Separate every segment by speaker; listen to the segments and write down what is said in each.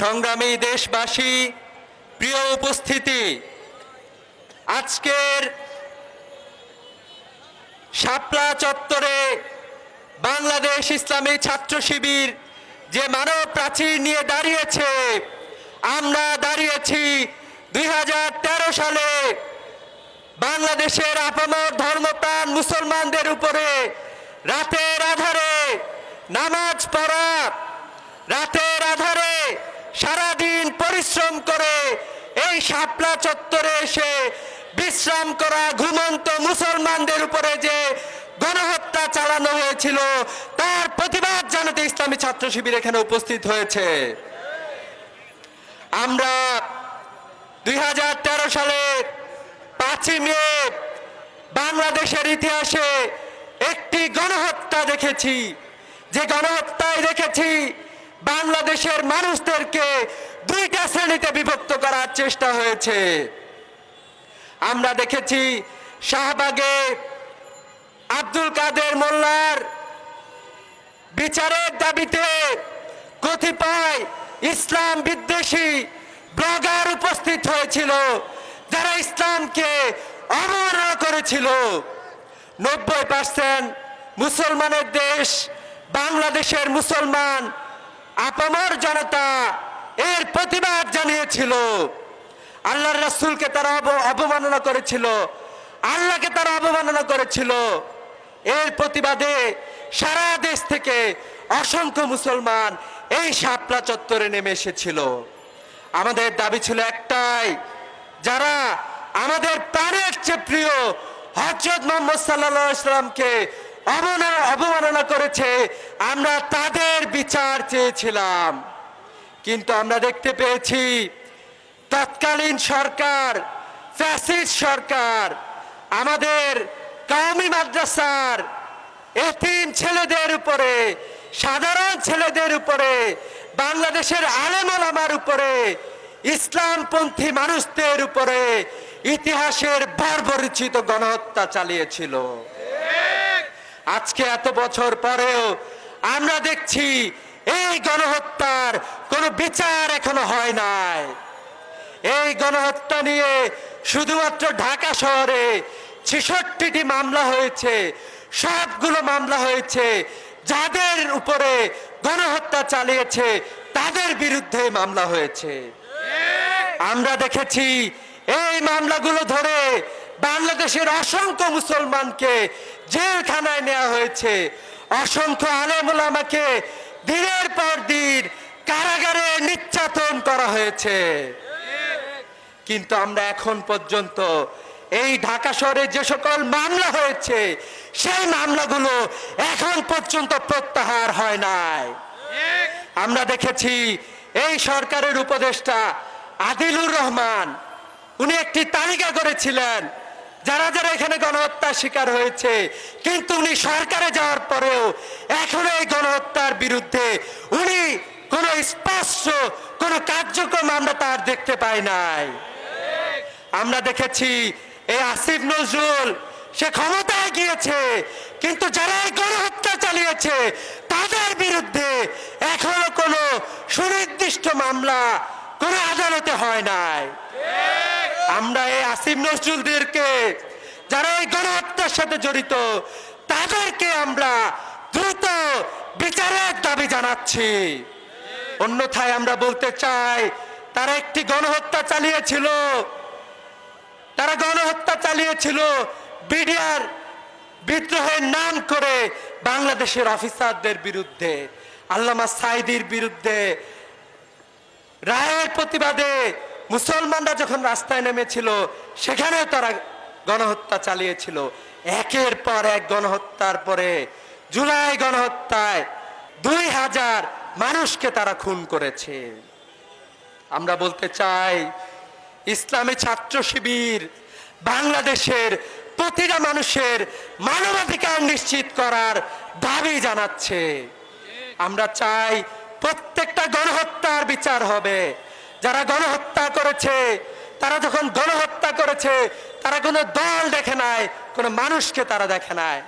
Speaker 1: সংগ্রামী দেশবাসী, প্রিয় উপস্থিতি, আজকের শাপলা চত্বরে বাংলাদেশ ইসলামী ছাত্র শিবির যে মানব প্রাচীর নিয়ে দাঁড়িয়েছে, আমরা দাঁড়িয়েছি দুই হাজার তেরো সালে বাংলাদেশের আপামর ধর্মপ্রাণ মুসলমানদের উপরে রাতের আধারে নামাজ পড়া, রাতের পরিশ্রম করে এই শাপলা চত্বরে এসে বিশ্রাম করা ঘুমন্ত মুসলমানদের উপরে যে গণহত্যা চালানো হয়েছিল, তার প্রতিবাদ জানাতে ইসলামী ছাত্র শিবির এখানে উপস্থিত হয়েছে। আমরা দুই সালের পাঁচই মে বাংলাদেশের ইতিহাসে একটি গণহত্যা দেখেছি। যে গণহত্যায় দেখেছি বাংলাদেশের মানুষদেরকে দুইটা শ্রেণীতে বিভক্ত করার চেষ্টা হয়েছে। আমরা দেখেছি শাহবাগে আব্দুল কাদের মোল্লার বিচারের দাবিতে কতিপয় ইসলাম বিদ্বেষী ব্লগার উপস্থিত হয়েছিল, যারা ইসলামকে অবমাননা করেছিল। নব্বই পার্সেন্ট মুসলমানের দেশ বাংলাদেশের মুসলমান আপামর জনতা এর প্রতিবাদ জানিয়েছিল। আল্লাহর রাসূলকে তারা অবমাননা করেছিল। আল্লাহকে তারা অবমাননা করেছিল। এর প্রতিবাদে সারা দেশ থেকে অসংখ্য মুসলমান এই শাপলা চত্বরে নেমে এসেছিল। আমাদের দাবি ছিল একটাই, যারা আমাদের প্রাণের চেয়ে প্রিয় হজরত মোহাম্মদ সাল্লাহ ইসলামকে অবমাননা করেছে। আমরা তাদের বিচার চেয়েছিলাম। কিন্তু আমরা দেখতে পেয়েছি, তৎকালীন সরকার, ফ্যাসিস্ট সরকার, আমাদের কওমি মাদ্রাসার এতিম ছেলেদের উপরে, সাধারণ ছেলেদের উপরে, বাংলাদেশের আলেমালামার উপরে, ইসলামপন্থী মানুষদের উপরে ইতিহাসের বর্বরিচিত গণহত্যা চালিয়েছিল। আজকে এত বছর পরেও আমরা দেখছি এই গণহত্যার কোনো বিচার এখনও হয় নাই। এই গণহত্যা নিয়ে শুধুমাত্র ঢাকা শহরে ছেষট্টিটি মামলা হয়েছে, সবগুলো মামলা হয়েছে, যাদের উপরে গণহত্যা চালিয়েছে, তাদের বিরুদ্ধে মামলা হয়েছে। আমরা দেখেছি এই মামলাগুলো ধরে বাংলাদেশের অসংখ্য মুসলমানকে জেলখানায় নেওয়া হয়েছে। অসংখ্য আলেমুলামাকে দিনের পর দিন কারাগারে নির্যাতন করা হয়েছে। কিন্তু আমরা এখন পর্যন্ত এই ঢাকা শহরে যে সকল মামলা হয়েছে, সেই মামলাগুলো এখন পর্যন্ত প্রত্যাহার হয় নাই। আমরা দেখেছি এই সরকারের উপদেষ্টা আদিলুর রহমান, উনি একটি তালিকা করেছিলেন যারা যারা এখানে গণহত্যার শিকার হয়েছে, কিন্তু উনি সরকারে যাওয়ার পরেও এখনও এই গণহত্যার বিরুদ্ধে উনি কোনো স্পষ্ট, কোনো কার্যক্রম আমরা তার দেখতে পাই নাই। আমরা দেখেছি এই আসিফ নজরুল, সে ক্ষমতায় গিয়েছে, কিন্তু যারা এই গণহত্যা চালিয়েছে, তাদের বিরুদ্ধে এখনও কোনো সুনির্দিষ্ট মামলা কোনো আদালতে হয় নাই। আমরা এই আসিফ নজরুলদেরকে, যারা এই গণহত্যার সাথে জড়িত, তাদেরকে আমরা দ্রুত বিচারের দাবি জানাচ্ছি। অন্যথায় আমরা বলতে চাই, তারা একটি গণহত্যা চালিয়েছিল। তারা গণহত্যা চালিয়েছিল বিডিআর বিদ্রোহের নাম করে বাংলাদেশের অফিসারদের বিরুদ্ধে, আল্লামা সাইদির বিরুদ্ধে, রায়ের প্রতিবাদে মুসলমানরা যখন রাস্তায় নেমেছিল সেখানেও তারা গণহত্যা চালিয়েছিল। একের পর এক গণহত্যার পরে জুলাই গণহত্যায় দুই হাজার মানুষকে তারা খুন করেছে। আমরা বলতে চাই, ইসলামী ছাত্র শিবির বাংলাদেশের প্রতিটা মানুষের মানবাধিকার নিশ্চিত করার দাবি জানাচ্ছে। আমরা চাই প্রত্যেকটা গণহত্যার বিচার হবে। যারা গণহত্যা করেছে, তারা যখন গণহত্যা করেছে, তারা কোনো দল দেখে নাই, কোনো মানুষকে তারা দেখে নাই।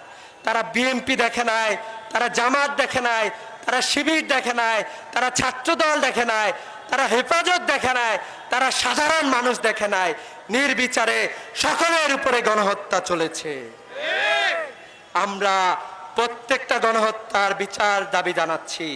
Speaker 1: তারা বিএনপি দেখে নাই, তারা জামাত দেখে নাই, তারা শিবির দেখে নাই, তারা ছাত্র দল দেখে নাই, তারা হেফাজত দেখে নাই, তারা সাধারণ মানুষ দেখে নাই। নির্বিচারে সকলের উপরে গণহত্যা চলেছে। আমরা প্রত্যেকটা গণহত্যার বিচার দাবি জানাচ্ছি।